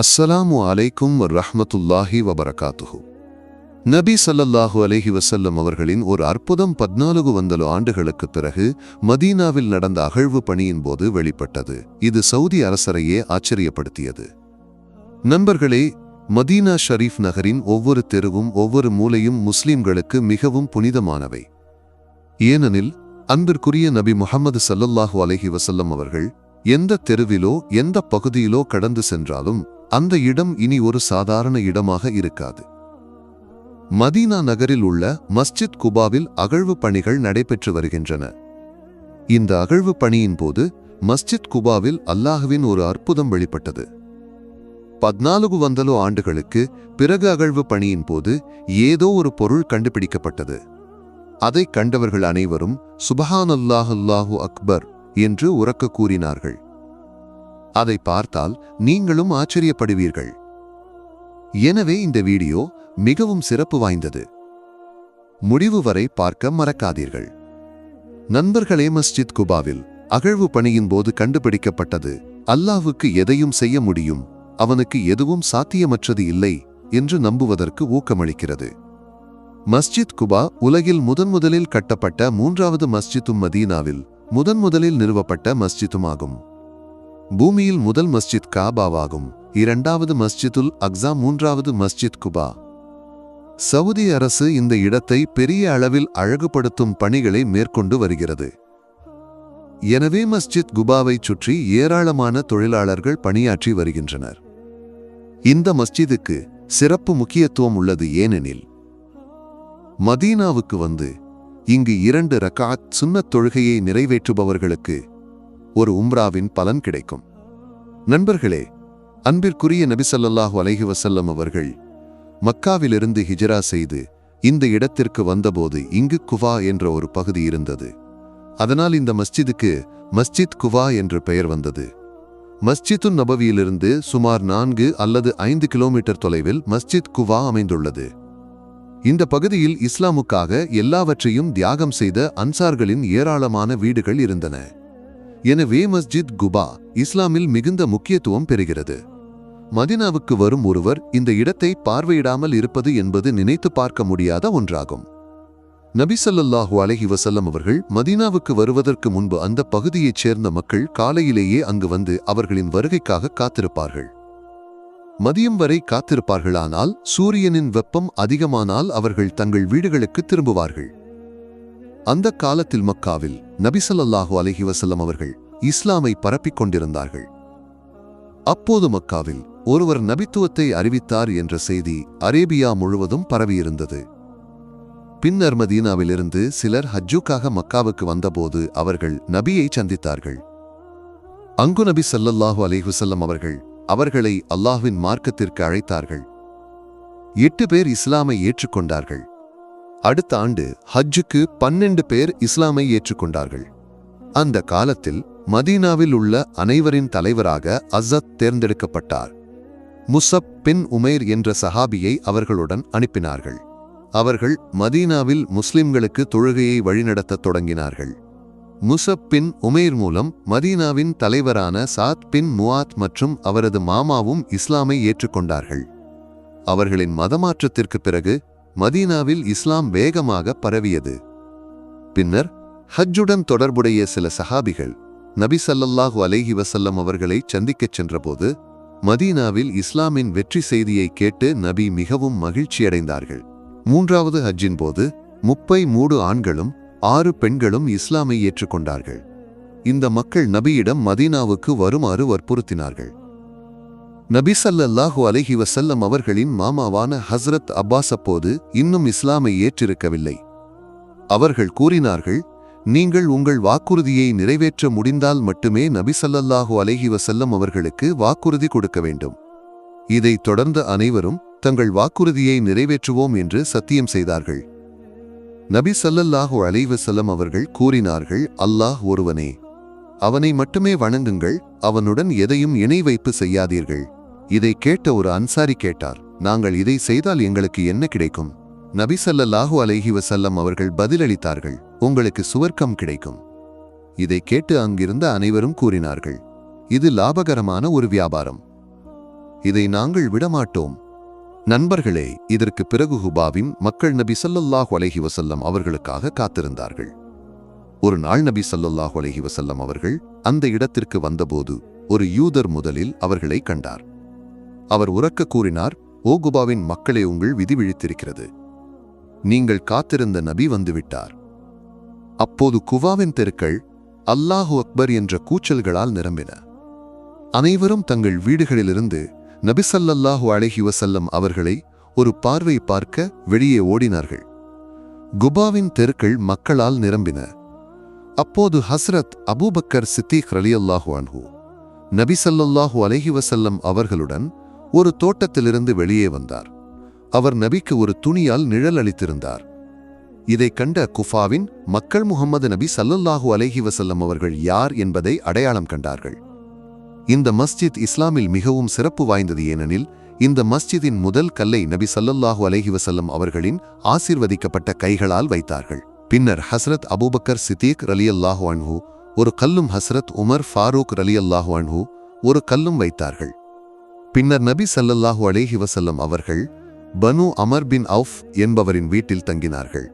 அஸ்ஸலாமு அலைக்கும் ரஹ்மத்துல்லாஹி வபரகாத்துஹு. நபி சல்லல்லாஹு அலஹி வசல்லம் அவர்களின் ஒரு அற்புதம் பதினாலு வந்தலு ஆண்டுகளுக்குப் பிறகு மதீனாவில் நடந்த அகழ்வு பணியின் போது வெளிப்பட்டது. இது சவுதி அரசரையே ஆச்சரியப்படுத்தியது. நண்பர்களே மதீனா ஷரீஃப் நகரின் ஒவ்வொரு தெருவும் ஒவ்வொரு மூலையும் முஸ்லிம்களுக்கு மிகவும் புனிதமானவை. ஏனெனில் அன்பிற்குரிய நபி முஹம்மது சல்லல்லாஹு அலஹி வசல்லம் அவர்கள் எந்த தெருவிலோ எந்த பகுதியிலோ கடந்து சென்றாலும் அந்த இடம் இனி ஒரு சாதாரண இடமாக இருக்காது. மதீனா நகரில் உள்ள மஸ்ஜித் குபாவில் அகழ்வு பணிகள் நடைபெற்று வருகின்றன. இந்த அகழ்வு பணியின் போது மஸ்ஜித் குபாவில் அல்லாஹுவின் ஒரு அற்புதம் வெளிப்பட்டது. பதினாலுகு வந்தலோ ஆண்டுகளுக்கு பிறகு அகழ்வு பணியின் போது ஏதோ ஒரு பொருள் கண்டுபிடிக்கப்பட்டது. அதைக் கண்டவர்கள் அனைவரும் சுபஹானல்லாஹ் அல்லாஹு அக்பர் என்று உறக்க கூறினார்கள். அதை பார்த்தால் நீங்களும் ஆச்சரியப்படுவீர்கள். எனவே இந்த வீடியோ மிகவும் சிறப்பு வாய்ந்தது. முடிவு வரை பார்க்க மறக்காதீர்கள். நண்பர்களே மஸ்ஜித் குபாவில் அகழ்வு பணியின் போது கண்டுபிடிக்கப்பட்டது அல்லாஹுக்கு எதையும் செய்ய முடியும் அவனுக்கு எதுவும் சாத்தியமற்றது இல்லை என்று நம்புவதற்கு ஊக்கமளிக்கிறது. மஸ்ஜித் குபா உலகில் முதன்முதலில் கட்டப்பட்ட மூன்றாவது மஸ்ஜித்தும் மதீனாவில் முதன்முதலில் நிறுவப்பட்ட மஸ்ஜித்துமாகும். பூமியில் முதல் மஸ்ஜித் காபாவாகும். இரண்டாவது மஸ்ஜிதுல் அக்ஸா மூன்றாவது மஸ்ஜித் குபா. சவுதி அரசு இந்த இடத்தை பெரிய அளவில் அழகுபடுத்தும் பணிகளை மேற்கொண்டு வருகிறது. எனவே மஸ்ஜித் குபாவைச் சுற்றி ஏராளமான தொழிலாளர்கள் பணியாற்றி வருகின்றனர். இந்த மஸ்ஜிதுக்கு சிறப்பு முக்கியத்துவம் உள்ளது ஏனெனில் மதீனாவுக்கு வந்து இங்கு இரண்டு ரக்காத் சுன்னத் தொழுகையை நிறைவேற்றுபவர்களுக்கு ஒரு உம்ராவின் பலன் கிடைக்கும். நண்பர்களே அன்பிற்குரிய நபிசல்லாஹு அலஹி வசல்லம் அவர்கள் மக்காவிலிருந்து ஹிஜ்ரா செய்து இந்த இடத்திற்கு வந்தபோது இங்கு குவா என்ற ஒரு பகுதி இருந்தது. அதனால் இந்த மஸ்ஜிதுக்கு மஸ்ஜித் குவா என்று பெயர் வந்தது. மஸ்ஜித்து நபவியிலிருந்து சுமார் நான்கு அல்லது ஐந்து கிலோமீட்டர் தொலைவில் மஸ்ஜித் குவா அமைந்துள்ளது. இந்த பகுதியில் இஸ்லாமுக்காக எல்லாவற்றையும் தியாகம் செய்த அன்சார்களின் ஏராளமான வீடுகள் இருந்தன. எனவே மஸ்ஜித் குபா இஸ்லாமில் மிகுந்த முக்கியத்துவம் பெறுகிறது. மதினாவுக்கு வரும் ஒருவர் இந்த இடத்தை பார்வையிடாமல் இருப்பது என்பது நினைத்து பார்க்க முடியாத ஒன்றாகும். நபிசல்லாஹு அலஹி வசல்லம் அவர்கள் மதீனாவுக்கு வருவதற்கு முன்பு அந்த பகுதியைச் சேர்ந்த மக்கள் காலையிலேயே அங்கு வந்து அவர்களின் வருகைக்காக காத்திருப்பார்கள். மதியம் வரை காத்திருப்பார்களானால் சூரியனின் வெப்பம் அதிகமானால் அவர்கள் தங்கள் வீடுகளுக்கு திரும்புவார்கள். அந்த காலத்தில் மக்காவில் நபிசல்லாஹு அலஹி வசல்லம் அவர்கள் இஸ்லாமை பரப்பிக் கொண்டிருந்தார்கள். அப்போது மக்காவில் ஒருவர் நபித்துவத்தை அறிவித்தார் என்ற செய்தி அரேபியா முழுவதும் பரவியிருந்தது. பின்னர் மதீனாவிலிருந்து சிலர் ஹஜ்ஜுக்காக மக்காவுக்கு வந்தபோது அவர்கள் நபியை சந்தித்தார்கள். அங்கு நபி சல்லல்லாஹு அலைஹி அவர்கள் அவர்களை அல்லாஹ்வின் மார்க்கத்திற்கு அழைத்தார்கள். எட்டு பேர் இஸ்லாமை ஏற்றுக்கொண்டார்கள். அடுத்த ஆண்டு ஹஜ்ஜுக்கு பன்னெண்டு பேர் இஸ்லாமை ஏற்றுக்கொண்டார்கள். அந்த காலத்தில் மதீனாவில் உள்ள அனைவரின் தலைவராக அசத் தேர்ந்தெடுக்கப்பட்டார். முசப் பின் உமேர் என்ற சஹாபியை அவர்களுடன் அனுப்பினார்கள். அவர்கள் மதீனாவில் முஸ்லிம்களுக்கு தொழுகையை வழிநடத்தத் தொடங்கினார்கள். முசப் பின் உமேர் மூலம் மதீனாவின் தலைவரான சாத் பின் முவாத் மற்றும் அவரது மாமாவும் இஸ்லாமை ஏற்றுக்கொண்டார்கள். அவர்களின் மதமாற்றத்திற்கு பிறகு மதீனாவில் இஸ்லாம் வேகமாக பரவியது. பின்னர் ஹஜ்ஜுடன் தொடர்புடைய சில சஹாபிகள் நபி சல்லல்லாஹு அலைஹி வசல்லம் அவர்களை சந்திக்கச் சென்றபோது மதீனாவில் இஸ்லாமின் வெற்றி செய்தியை கேட்டு நபி மிகவும் மகிழ்ச்சியடைந்தார்கள். மூன்றாவது ஹஜ்ஜின் போது முப்பை மூடு ஆண்களும் ஆறு பெண்களும் இஸ்லாமை ஏற்றுக்கொண்டார்கள். இந்த மக்கள் நபியிடம் மதீனாவுக்கு வருமாறு வற்புறுத்தினார்கள். நபிசல்லாஹு அலஹி வசல்லம் அவர்களின் மாமாவான ஹஸ்ரத் அப்பாஸ் அப்போது இன்னும் இஸ்லாமை ஏற்றிருக்கவில்லை. அவர்கள் கூறினார்கள் நீங்கள் உங்கள் வாக்குறுதியை நிறைவேற்ற முடிந்தால் மட்டுமே நபிசல்லல்லாஹு அலஹி வசல்லம் அவர்களுக்கு வாக்குறுதி கொடுக்க வேண்டும். இதைத் தொடர்ந்த அனைவரும் தங்கள் வாக்குறுதியை நிறைவேற்றுவோம் என்று சத்தியம் செய்தார்கள். நபி ஸல்லல்லாஹு அலைஹி அவர்கள் கூறினார்கள் அல்லாஹ் ஒருவனே அவனை மட்டுமே வணங்குங்கள் அவனுடன் எதையும் இணை வைப்பு செய்யாதீர்கள். இதை கேட்ட ஒரு அன்சாரி கேட்டார் நாங்கள் இதை செய்தால் எங்களுக்கு என்ன கிடைக்கும்? நபி ஸல்லல்லாஹு அலைஹி வசல்லம் அவர்கள் பதிலளித்தார்கள் உங்களுக்கு சுவர்க்கம் கிடைக்கும். இதை கேட்டு அங்கிருந்த அனைவரும் கூறினார்கள் இது லாபகரமான ஒரு வியாபாரம். இதை நாங்கள் விடமாட்டோம். நண்பர்களே இதற்கு பிறகு ஹுபாவின் மக்கள் நபி ஸல்லல்லாஹு அலஹி வசல்லம் அவர்களுக்காக காத்திருந்தார்கள். ஒரு நாள் நபி ஸல்லல்லாஹு அலஹி வசல்லம் அவர்கள் அந்த இடத்திற்கு வந்தபோது ஒரு யூதர் முதலில் அவர்களை கண்டார். அவர் உறக்க கூறினார் ஓ குபாவின் மக்களை உங்கள் விதி விழித்திருக்கிறது. நீங்கள் காத்திருந்த நபி வந்துவிட்டார். அப்போது குவாவின் தெருக்கள் அல்லாஹு அக்பர் என்ற கூச்சல்களால் நிரம்பின. அனைவரும் தங்கள் வீடுகளிலிருந்து நபிசல்லாஹு அலைஹி அவர்களை ஒரு பார்வை பார்க்க வெளியே ஓடினார்கள். குபாவின் தெருக்கள் மக்களால் நிரம்பின. அப்போது ஹஸ்ரத் அபூபக்கர் சித்திக் ரலியல்லாஹு அன்ஹூ நபிசல்லாஹு ஸல்லல்லாஹு அவர்களுடன் ஒரு தோட்டத்திலிருந்து வெளியே வந்தார். அவர் நபிக்கு ஒரு துணியால் நிழல் அளித்திருந்தார். இதைக் கண்ட குஃபாவின் மக்கள் முகமது நபி சல்லல்லாஹு அலஹி வசல்லம் அவர்கள் யார் என்பதை அடையாளம் கண்டார்கள். இந்த மஸ்ஜித் இஸ்லாமில் மிகவும் சிறப்பு வாய்ந்தது ஏனெனில் இந்த மஸ்ஜிதின் முதல் கல்லை நபி சல்லல்லாஹு அலஹி வசல்லம் அவர்களின் ஆசீர்வதிக்கப்பட்ட கைகளால் வைத்தார்கள். பின்னர் ஹஸ்ரத் அபூபக்கர் சித்தீக் ரலியல்லாஹு அன்ஹூ ஒரு கல்லும் ஹஸ்ரத் உமர் ஃபாரூக் ரலியல்லாஹு அன்ஹூ ஒரு கல்லும் வைத்தார்கள். பின்னர் நபி சல்லல்லாஹு அலேஹி வசல்லம் அவர்கள் பனு அமர் பின் அவுஃப் என்பவரின் வீட்டில் தங்கினார்கள்.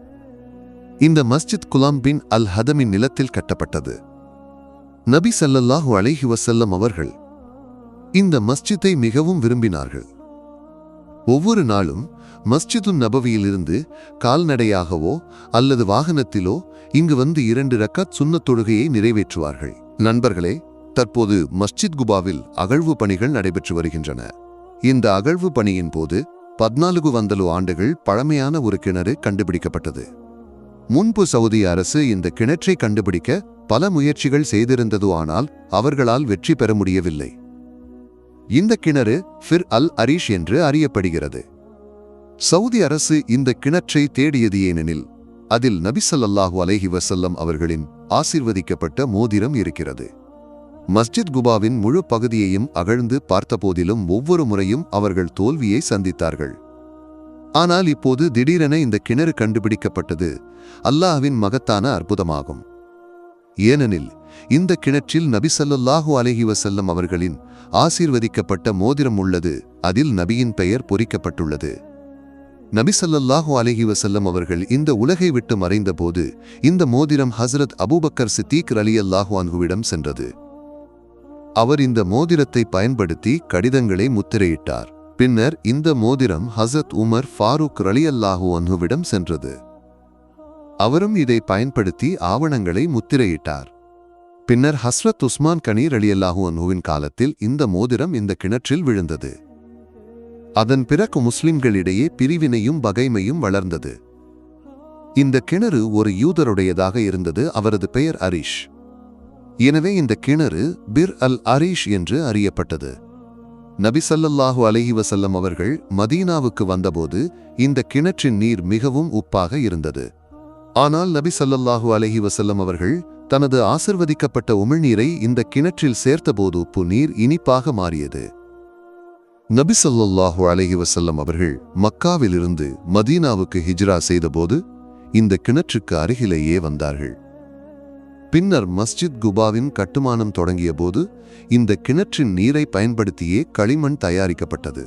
இந்த மஸ்ஜித் குலாம் பின் அல் ஹதமின் நிலத்தில் கட்டப்பட்டது. நபி சல்லல்லாஹு அலேஹி வசல்லம் அவர்கள் இந்த மஸ்ஜித்தை மிகவும் விரும்பினார்கள். ஒவ்வொரு நாளும் மஸ்ஜிது நபவியிலிருந்து கால்நடையாகவோ அல்லது வாகனத்திலோ இங்கு வந்து இரண்டு ரக்கத் சுண்ணத் தொழுகையை நிறைவேற்றுவார்கள். நண்பர்களே தற்போது மஸ்ஜித் குபாவில் அகழ்வு பணிகள் நடைபெற்று வருகின்றன. இந்த அகழ்வு பணியின் போது பதினான்கு வந்தலு ஆண்டுகள் பழமையான ஒரு கிணறு கண்டுபிடிக்கப்பட்டது. முன்பு சவுதி அரசு இந்த கிணற்றை கண்டுபிடிக்க பல முயற்சிகள் செய்திருந்தது ஆனால் அவர்களால் வெற்றி பெற முடியவில்லை. இந்த கிணறு ஃபிர் அல் அரீஷ் என்று அறியப்படுகிறது. சவுதி அரசு இந்த கிணற்றை தேடியது ஏனெனில் அதில் நபிசல்லாஹு அலஹி வசல்லம் அவர்களின் ஆசிர்வதிக்கப்பட்ட மோதிரம் இருக்கிறது. மஸ்ஜித் குபாவின் முழு பகுதியையும் அகழ்ந்து பார்த்தபோதிலும் ஒவ்வொரு முறையும் அவர்கள் தோல்வியை சந்தித்தார்கள். ஆனால் இப்போது திடீரென இந்த கிணறு கண்டுபிடிக்கப்பட்டது அல்லாஹ்வின் மகத்தான அற்புதமாகும். ஏனெனில் இந்த கிணற்றில் நபி அலஹி வசல்லம் அவர்களின் ஆசீர்வதிக்கப்பட்ட மோதிரம் உள்ளது அதில் நபியின் பெயர் பொறிக்கப்பட்டுள்ளது. நபி அலஹி வசல்லம் அவர்கள் இந்த உலகை விட்டு மறைந்தபோது இந்த மோதிரம் ஹஸ்ரத் அபூபக்கர் சித்தீக் ரலியல்லாஹு அன்ஹுவிடம் சென்றது. அவர் இந்த மோதிரத்தை பயன்படுத்தி கடிதங்களை முத்திரையிட்டார். பின்னர் இந்த மோதிரம் ஹசத் உமர் ஃபாரூக் ரலியல்லாஹு அன்ஹுவிடம் சென்றது. அவரும் இதை பயன்படுத்தி ஆவணங்களை முத்திரையிட்டார். பின்னர் ஹஸ்ரத் உஸ்மான் கனீர் அலியல்லாஹு அன்ஹுவின் காலத்தில் இந்த மோதிரம் இந்த கிணற்றில் விழுந்தது. அதன் பிறகு முஸ்லிம்களிடையே பிரிவினையும் பகைமையும் வளர்ந்தது. இந்த கிணறு ஒரு யூதருடையதாக இருந்தது அவரது பெயர் அரிஷ். எனவே இந்த கிணறு பிர் அல் அரீஷ் என்று அறியப்பட்டது. நபிசல்லல்லாஹு அலஹி வசல்லம் அவர்கள் மதீனாவுக்கு வந்தபோது இந்த கிணற்றின் நீர் மிகவும் உப்பாக இருந்தது. ஆனால் நபி ஸல்லல்லாஹு அலைஹி அவர்கள் தனது ஆசிர்வதிக்கப்பட்ட உமிழ்நீரை இந்த கிணற்றில் சேர்த்தபோது உப்பு நீர் இனிப்பாக மாறியது. நபி ஸல்லல்லாஹு அலைஹி அவர்கள் மக்காவிலிருந்து மதீனாவுக்கு ஹிஜ்ரா செய்தபோது இந்த கிணற்றுக்கு அருகிலேயே வந்தார்கள். பின்னர் மஸ்ஜித் குபாவின் கட்டுமானம் தொடங்கியபோது இந்த கிணற்றின் நீரை பயன்படுத்தியே களிமண் தயாரிக்கப்பட்டது.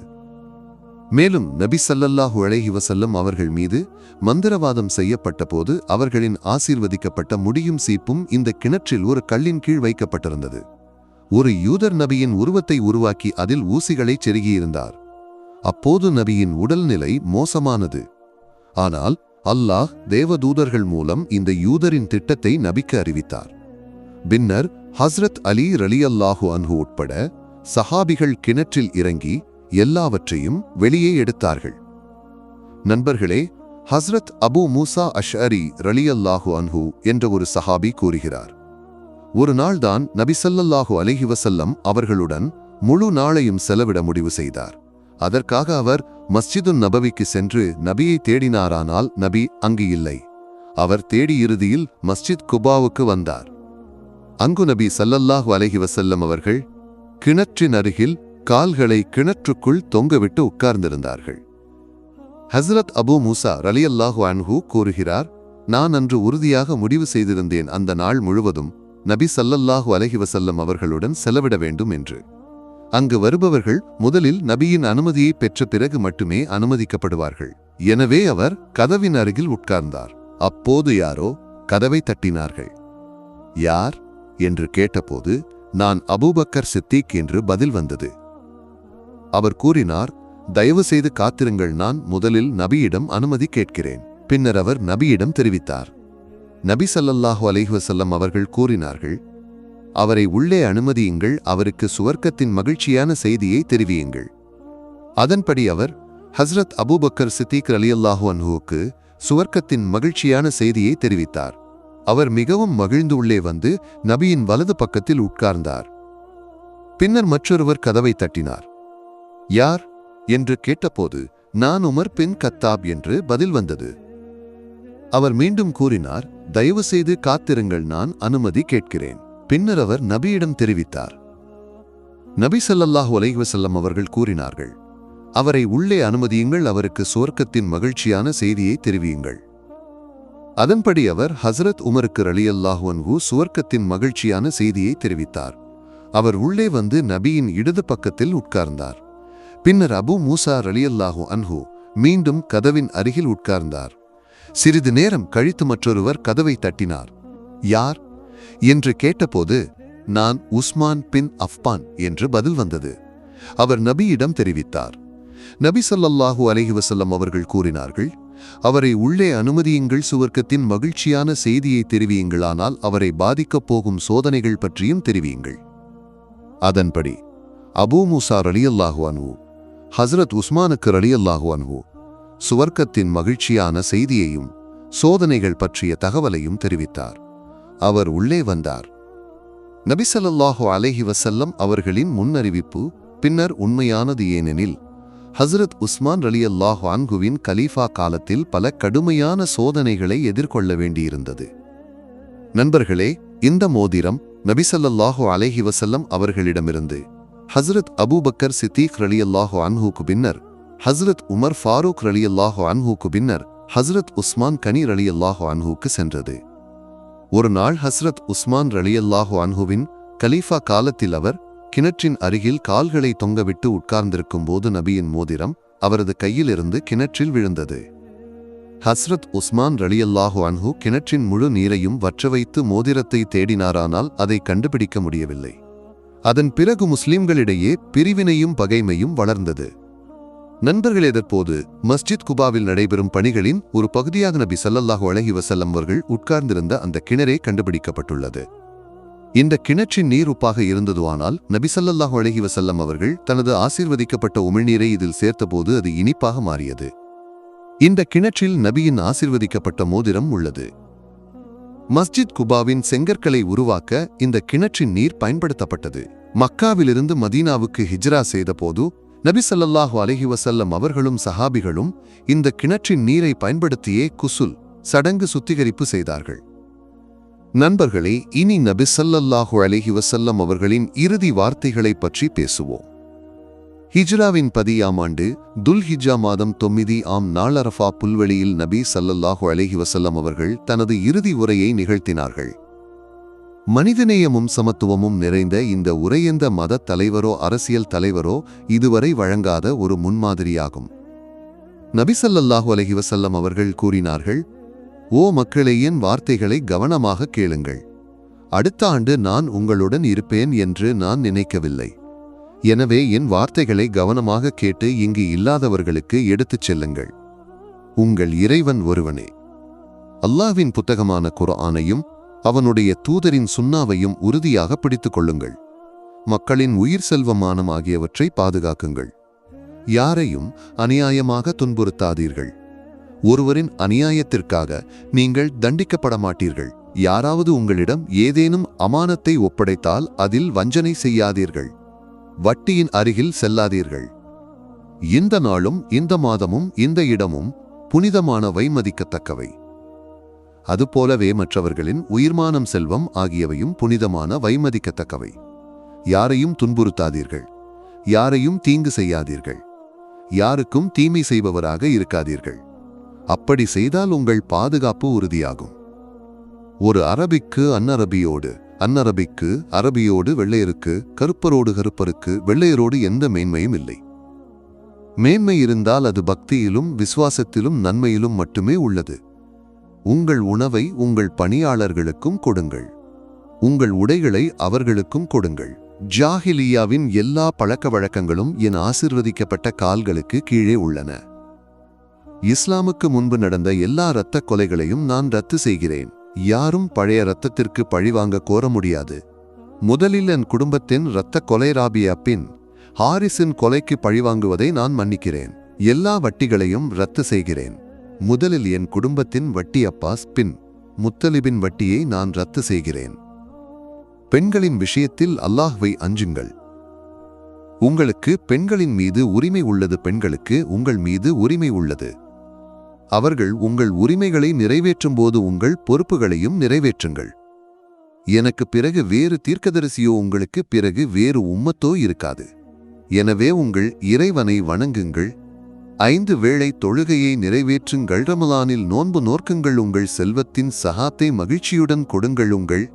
மேலும் நபி சல்லல்லாஹு அலைஹி வஸல்லம் அவர்கள் மீது மந்திரவாதம் செய்யப்பட்டபோது அவர்களின் ஆசீர்வதிக்கப்பட்ட முடியும் சீப்பும் இந்த கிணற்றில் ஒரு கல்லின் கீழ் வைக்கப்பட்டிருந்தது. ஒரு யூதர் நபியின் உருவத்தை உருவாக்கி அதில் ஊசிகளை செருகியிருந்தார். அப்போது நபியின் உடல்நிலை மோசமானது. ஆனால் அல்லாஹ் தேவதூதர்கள் மூலம் இந்த யூதரின் திட்டத்தை நபிக்கு அறிவித்தார். பின்னர் ஹஸ்ரத் அலி ரலியல்லாஹு அன்ஹு உட்பட சஹாபிகள் கிணற்றில் இறங்கி எல்லாவற்றையும் வெளியே எடுத்தார்கள். நண்பர்களே ஹஸ்ரத் அபு மூசா அஷ்அரி ரலியல்லாஹு அன்ஹு என்ற ஒரு சஹாபி கூறுகிறார். ஒரு நாள்தான் நபிசல்லல்லாஹு அலிஹி வசல்லம் அவர்களுடன் முழு நாளையும் செலவிட முடிவு செய்தார். அதற்காக அவர் மஸ்ஜிது நபவிக்கு சென்று நபியை தேடினாரானால் நபி அங்கு இல்லை. அவர் தேடி இறுதியில் மஸ்ஜித் குபாவுக்கு வந்தார். அங்கு நபி சல்லல்லாஹு அலஹி வசல்லம் அவர்கள் கிணற்றின் அருகில் கால்களை கிணற்றுக்குள் தொங்கவிட்டு உட்கார்ந்திருந்தார்கள். ஹஸ்ரத் அபு மூசா ரலியல்லாஹு அன்ஹு கூறுகிறார் நான் அன்று உறுதியாக முடிவு செய்திருந்தேன் அந்த நாள் முழுவதும் நபி சல்லல்லாஹு அலஹி வசல்லம் அவர்களுடன் செலவிட வேண்டும் என்று. அங்கு வருபவர்கள் முதலில் நபியின் அனுமதியை பெற்ற பிறகு மட்டுமே அனுமதிக்கப்படுவார்கள். எனவே அவர் கதவின் அருகில் உட்கார்ந்தார். அப்போது யாரோ கதவை தட்டினார்கள். யார்? என்று கேட்டபோது நான் அபூபக்கர் சித்திக் என்று பதில் வந்தது. அவர் கூறினார் தயவு செய்து காத்திருங்கள் நான் முதலில் நபியிடம் அனுமதி கேட்கிறேன். பின்னர் அவர் நபியிடம் தெரிவித்தார். நபி சல்லல்லாஹு அலைஹி அவர்கள் கூறினார்கள் அவரை உள்ளே அனுமதியுங்கள் அவருக்கு சுவர்க்கத்தின் மகிழ்ச்சியான செய்தியை தெரிவியுங்கள். அதன்படி அவர் ஹஸ்ரத் அபூபக்கர் சித்திக் அலியல்லாஹு அன்ஹுவுக்கு சுவர்க்கத்தின் மகிழ்ச்சியான செய்தியை தெரிவித்தார். அவர் மிகவும் மகிழ்ந்து உள்ளே வந்து நபியின் வலது பக்கத்தில் உட்கார்ந்தார். பின்னர் மற்றொருவர் கதவை தட்டினார். யார்? என்று கேட்டபோது நான் உமர் பின் கத்தாப் என்று பதில் வந்தது. அவர் மீண்டும் கூறினார் தயவு செய்து காத்திருங்கள் நான் அனுமதி கேட்கிறேன். பின்னர் அவர் நபியிடம் தெரிவித்தார். நபி சல்லல்லாஹு அலைவசல்லம் அவர்கள் கூறினார்கள் அவரை உள்ளே அனுமதியுங்கள் அவருக்கு சுவர்க்கத்தின் மகிழ்ச்சியான செய்தியை தெரிவியுங்கள். அதன்படி அவர் ஹசரத் உமருக்கு ரலியல்லாஹு அன்ஹு சுவர்க்கத்தின் மகிழ்ச்சியான செய்தியை தெரிவித்தார். அவர் உள்ளே வந்து நபியின் இடது பக்கத்தில் உட்கார்ந்தார். பின்னர் அபு மூசா ரலியல்லாஹு அன்ஹு மீண்டும் கதவின் அருகில் உட்கார்ந்தார். சிறிது நேரம் கழித்து மற்றொருவர் கதவை தட்டினார். யார்? என்று கேட்டபோது நான் உஸ்மான் பின் அஃபான் என்று பதில் வந்தது. அவர் நபியிடம் தெரிவித்தார். நபி ஸல்லல்லாஹு அலஹி வசல்லம் அவர்கள் கூறினார்கள் அவரை உள்ளே அனுமதியுங்கள் சுவர்க்கத்தின் மகிழ்ச்சியான செய்தியை தெரிவியுங்களானால் அவரை பாதிக்கப் போகும் சோதனைகள் பற்றியும் தெரிவியுங்கள். அதன்படி அபூ மூசா ரலியல்லாஹு அன்ஹு ஹஸ்ரத் உஸ்மானுக்கு ரலியல்லாஹு அன்ஹு சுவர்க்கத்தின் மகிழ்ச்சியான செய்தியையும் சோதனைகள் பற்றிய தகவலையும் தெரிவித்தார். அவர் உள்ளே வந்தார். நபிசல்லாஹு அலேஹி வசல்லம் அவர்களின் முன்னறிவிப்பு பின்னர் உண்மையானது ஏனெனில் ஹஸ்ரத் உஸ்மான் ரலியல்லாஹு அன்ஹுவின் கலீஃபா காலத்தில் பல கடுமையான சோதனைகளை எதிர்கொள்ள வேண்டியிருந்தது. நண்பர்களே இந்த மோதிரம் நபி அலேஹி வசல்லம் அவர்களிடமிருந்து ஹஸ்ரத் அபூபக்கர் சித்தீக் ரலியல்லாஹு அன்ஹூக்கு பின்னர் ஹஸ்ரத் உமர் ஃபாரூக் ரலியல்லாஹு அன்ஹூக்கு பின்னர் ஹஸ்ரத் உஸ்மான் கனி ரலியல்லாஹு அன்ஹுக்கு சென்றது. ஒரு நாள் ஹஸ்ரத் உஸ்மான் ரலியல்லாஹு அன்ஹுவின் கலீஃபா காலத்தில் அவர் கிணற்றின் அருகில் கால்களை தொங்கவிட்டு உட்கார்ந்திருக்கும் போது நபியின் மோதிரம் அவரது கையிலிருந்து கிணற்றில் விழுந்தது. ஹஸ்ரத் உஸ்மான் ரலியல்லாஹு அன்ஹு கிணற்றின் முழு நீரையும் வற்ற வைத்து மோதிரத்தை தேடினாரானால் அதை கண்டுபிடிக்க முடியவில்லை. அதன் பிறகு முஸ்லிம்களிடையே பிரிவினையும் பகைமையும் வளர்ந்தது. நண்பர்கள் எதற்போது மஸ்ஜித் குபாவில் நடைபெறும் பணிகளின் ஒரு பகுதியாக நபி சல்லல்லாஹு அலைஹி வசல்லம் அவர்கள் உட்கார்ந்திருந்த அந்த கிணறே கண்டுபிடிக்கப்பட்டுள்ளது. இந்த கிணற்றின் நீர் உப்பாக இருந்ததுவானால் நபிசல்லாஹு அழகி வசல்லம் அவர்கள் தனது ஆசீர்வதிக்கப்பட்ட உமிழ்நீரை இதில் சேர்த்தபோது அது இனிப்பாக மாறியது. இந்த கிணற்றில் நபியின் ஆசிர்வதிக்கப்பட்ட மோதிரம் உள்ளது. மஸ்ஜித் குபாவின் செங்கற்களை உருவாக்க இந்த கிணற்றின் நீர் பயன்படுத்தப்பட்டது. மக்காவிலிருந்து மதீனாவுக்கு ஹிஜ்ரா செய்தபோது நபி ஸல்லல்லாஹு அலைஹி அவர்களும் சஹாபிகளும் இந்த கிணற்றின் நீரை பயன்படுத்தியே குசுல் சடங்கு சுத்திகரிப்பு செய்தார்கள். நண்பர்களே இனி நபி ஸல்லல்லாஹு அலைஹி அவர்களின் இறுதி வார்த்தைகளைப் பற்றி பேசுவோம். ஹிஜ்ராவின் பதியாம் ஆண்டு துல் ஹிஜ்ஜா மாதம் தொம்மிதி ஆம் நாளரஃபா புல்வெளியில் நபி சல்லல்லாஹு அலஹி வசல்லம் அவர்கள் தனது இறுதி உரையை நிகழ்த்தினார்கள். மனிதநேயமும் சமத்துவமும் நிறைந்த இந்த உரையந்த மதத் தலைவரோ அரசியல் தலைவரோ இதுவரை வழங்காத ஒரு முன்மாதிரியாகும். நபிசல்லாஹு ஸல்லல்லாஹு அலைஹி அவர்கள் கூறினார்கள் ஓ மக்களே என் வார்த்தைகளை கவனமாக கேளுங்கள். அடுத்த ஆண்டு நான் உங்களுடன் இருப்பேன் என்று நான் நினைக்கவில்லை. எனவே என் வார்த்தைகளை கவனமாக கேட்டு இங்கு இல்லாதவர்களுக்கு எடுத்துச் செல்லுங்கள். உங்கள் இறைவன் ஒருவனே. அல்லாஹ்வின் புத்தகமான குரானையும் அவனுடைய தூதரின் சுண்ணாவையும் உறுதியாக பிடித்துக் கொள்ளுங்கள் மக்களின் உயிர் செல்வமானம் ஆகியவற்றை பாதுகாக்குங்கள். யாரையும் அநியாயமாக துன்புறுத்தாதீர்கள். ஒருவரின் அநியாயத்திற்காக நீங்கள் தண்டிக்கப்பட மாட்டீர்கள் யாராவது உங்களிடம் ஏதேனும் அமானத்தை ஒப்படைத்தால் அதில் வஞ்சனை செய்யாதீர்கள். வட்டியின் அருகில் செல்லாதீர்கள். இந்த நாளும் இந்த மாதமும் இந்த இடமும் புனிதமானவை மதிக்கத்தக்கவை. அதுபோலவே மற்றவர்களின் உயிர்மானம் செல்வம் ஆகியவையும் புனிதமான வைமதிக்கத்தக்கவை. யாரையும் துன்புறுத்தாதீர்கள். யாரையும் தீங்கு செய்யாதீர்கள். யாருக்கும் தீமை செய்பவராக இருக்காதீர்கள். அப்படி செய்தால் உங்கள் பாதுகாப்பு உறுதியாகும். ஒரு அரபிக்கு அன்னரபியோடு அன்னரபிக்கு அரபியோடு வெள்ளையருக்கு கருப்பரோடு கருப்பருக்கு வெள்ளையரோடு எந்த மேன்மையும் இல்லை. மேன்மை இருந்தால் அது பக்தியிலும் விசுவாசத்திலும் நன்மையிலும் மட்டுமே உள்ளது. உங்கள் உணவை உங்கள் பணியாளர்களுக்கும் கொடுங்கள். உங்கள் உடைகளை அவர்களுக்கும் கொடுங்கள். ஜாஹிலியாவின் எல்லா பழக்க வழக்கங்களும் என் ஆசிர்வதிக்கப்பட்ட கால்களுக்கு கீழே உள்ளன. இஸ்லாமுக்கு முன்பு நடந்த எல்லா இரத்த கொலைகளையும் நான் ரத்து செய்கிறேன். யாரும் பழைய இரத்தத்திற்கு பழிவாங்க கோர முடியாது. முதலில் என் குடும்பத்தின் இரத்த கொலை ராபியா பின் ஹாரிஸின் கொலைக்கு பழிவாங்குவதை நான் மன்னிக்கிறேன். எல்லா வட்டிகளையும் ரத்து செய்கிறேன். முதலில் என் குடும்பத்தின் வட்டி அப்பாஸ் பின் முத்தலிபின் வட்டியை நான் ரத்து செய்கிறேன். பெண்களின் விஷயத்தில் அல்லாஹ்வை அஞ்சுங்கள். உங்களுக்கு பெண்களின் மீது உரிமை உள்ளது பெண்களுக்கு உங்கள் மீது உரிமை உள்ளது. அவர்கள் உங்கள் உரிமைகளை நிறைவேற்றும் போது உங்கள் பொறுப்புகளையும் நிறைவேற்றுங்கள். எனக்கு பிறகு வேறு தீர்க்கதரிசியோ உங்களுக்கு பிறகு வேறு உம்மத்தோ இருக்காது. எனவே உங்கள் இறைவனை வணங்குங்கள். ஐந்து வேளை தொழுகையை நிறைவேற்றுங்கள் ரமலானில் நோன்பு நோர்க்குங்கள் உங்கள் செல்வத்தின் சகாத்தை மகிழ்ச்சியுடன் கொடுங்கள் உங்கள்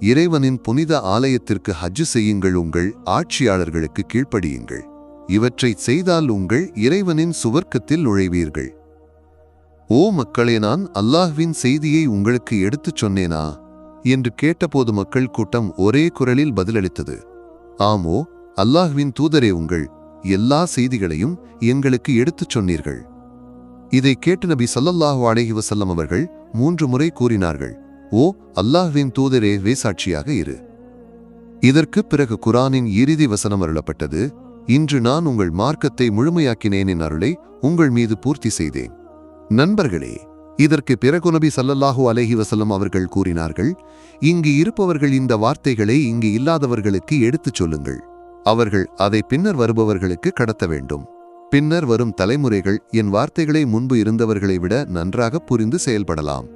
இறைவனின் புனித ஆலயத்திற்கு ஹஜ்ஜு செய்யுங்கள் உங்கள் ஆட்சியாளர்களுக்கு கீழ்ப்படியுங்கள். இவற்றை செய்தால் உங்கள் இறைவனின் சுவர்க்கத்தில் நுழைவீர்கள். ஓ மக்களே நான் அல்லாஹ்வின் செய்தியை உங்களுக்கு எடுத்துச் சொன்னேனா? என்று கேட்டபோது மக்கள் கூட்டம் ஒரே குரலில் பதிலளித்தது. ஆமோ அல்லாஹ்வின் தூதரே உங்கள் எல்லா செய்திகளையும் எங்களுக்கு எடுத்துச் சொன்னீர்கள். இதை கேட்டு நபி சல்லல்லாஹு அலைஹி வசல்லம் அவர்கள் மூன்று முறை கூறினார்கள் ஓ அல்லாஹ்வின் தூதரே வேசாட்சியாக இரு. இதற்கு பிறகு குரானின் இறுதி வசனம் அருளப்பட்டது. இன்று நான் உங்கள் மார்க்கத்தை முழுமையாக்கினேன் என் அருளை உங்கள் மீது பூர்த்தி செய்தேன். நண்பர்களே இதற்கு பிறகு நபி சல்லல்லாஹு அலைஹி வசல்லம் அவர்கள் கூறினார்கள் இங்கு இருப்பவர்கள் இந்த வார்த்தைகளை இங்கு இல்லாதவர்களுக்கு எடுத்துச் சொல்லுங்கள். அவர்கள் அதை பின்னர் வருபவர்களுக்கு கடத்த வேண்டும். பின்னர் வரும் தலைமுறைகள் என் வார்த்தைகளை முன்பு இருந்தவர்களை விட நன்றாக புரிந்து செயல்படலாம்.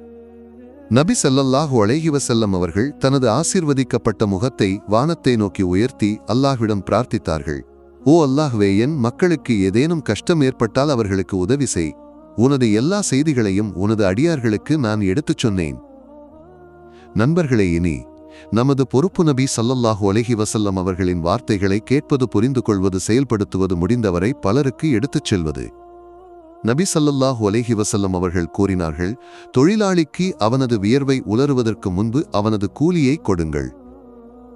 நபி சல்லல்லாஹு அலைஹி வஸல்லம் அவர்கள் தனது ஆசிர்வதிக்கப்பட்ட முகத்தை வானத்தை நோக்கி உயர்த்தி அல்லாஹ்விடம் பிரார்த்தித்தார்கள். ஓ அல்லாஹ்வே என் மக்களுக்கு ஏதேனும் கஷ்டம் ஏற்பட்டால் அவர்களுக்கு உதவி செய். உனது எல்லா செய்திகளையும் உனது அடியார்களுக்கு நான் எடுத்துச் சொன்னேன். நண்பர்களே இனி நமது பொறுப்பு நபி சல்லல்லாஹு அலஹி வசல்லம் அவர்களின் வார்த்தைகளை கேட்பது புரிந்து கொள்வது செயல்படுத்துவது முடிந்தவரை பலருக்கு எடுத்துச் செல்வது. நபி சல்லல்லாஹு அலஹி வசல்லம் அவர்கள் கூறினார்கள் தொழிலாளிக்கு அவனது வியர்வை உலருவதற்கு முன்பு அவனது கூலியை கொடுங்கள்.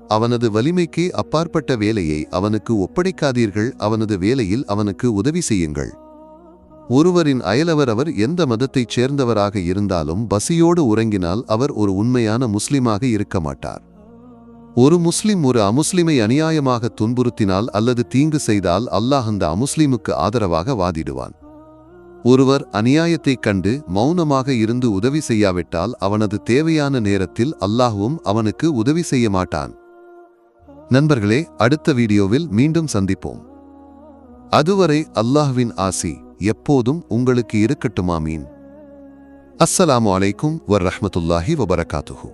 அவனது வலிமைக்கு அப்பாற்பட்ட வேலையை அவனுக்கு ஒப்படைக்காதீர்கள் அவனது வேலையில் அவனுக்கு உதவி செய்யுங்கள். ஒருவரின் அயலவர் அவர் எந்த மதத்தைச் சேர்ந்தவராக இருந்தாலும் பசியோடு உறங்கினால் அவர் ஒரு உண்மையான முஸ்லிமாக இருக்க மாட்டார். ஒரு முஸ்லிம் ஒரு அமுஸ்லிமை அநியாயமாக துன்புறுத்தினால் அல்லது தீங்கு செய்தால் அல்லாஹ் அந்த அமுஸ்லிமுக்கு ஆதரவாக வாதிடுவான். ஒருவர் அநியாயத்தைக் கண்டு மௌனமாக இருந்து உதவி செய்யாவிட்டால் அவனது தேவையான நேரத்தில் அல்லாஹுவும் அவனுக்கு உதவி செய்ய மாட்டான். நண்பர்களே அடுத்த வீடியோவில் மீண்டும் சந்திப்போம். அதுவரை அல்லாஹ்வின் ஆசி. எப்போதும் உங்களுக்கு இருக்கட்டுமாமீன். அஸ்ஸலாமு அலைக்கும் வர் ரஹமத்துல்லாஹி வபரகாத்துஹூ.